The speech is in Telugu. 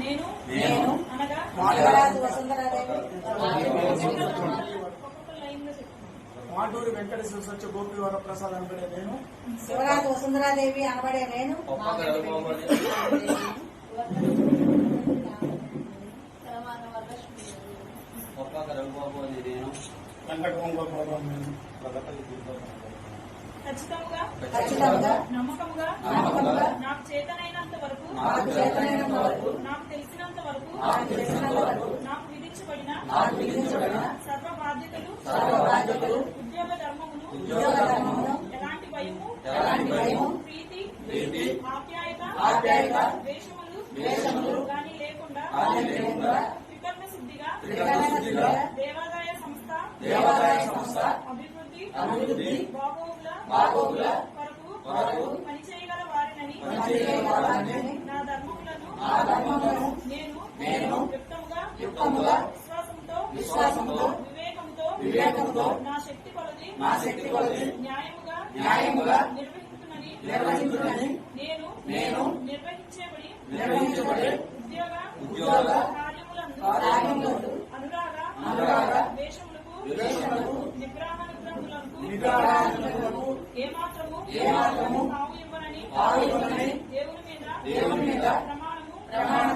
నేను నేను అనగా వసుంధరాదేవి. మాటూరి వెంకటేశ్వర సత్య గోపి వరప్రసాద్ అనబడే నేను. శివరాజు వసుంధరాదేవి అనబడే నేను. వెంకట ఖచ్చితంగా ఖచ్చితంగా నాకు చేతనైనంత వరకు నాకు చేతనైనంత వరకు నాకు నాకు విధించబడిన సర్వ బాధ్యతలు ఉద్యోగ ధర్మమును ఎలాంటి భయము ప్రీతి ఆప్యాయత ద్వేషములు కానీ లేకుండా శుద్ధిగా దేవాదాయ సంస్థ అభివృద్ధి బాగోగుల బాగోగుల కొరకు పనిచేయగల వివేకంతో నా శక్తి కొలది న్యాయముగా నిర్వహించునని నేను నిర్వహించబడి ఉద్యోగ కార్యములందు అనురాగ ద్వేషములకు నిగ్రహానుగ్రహములకు ఏమాత్రము తావు ఇవ్వనని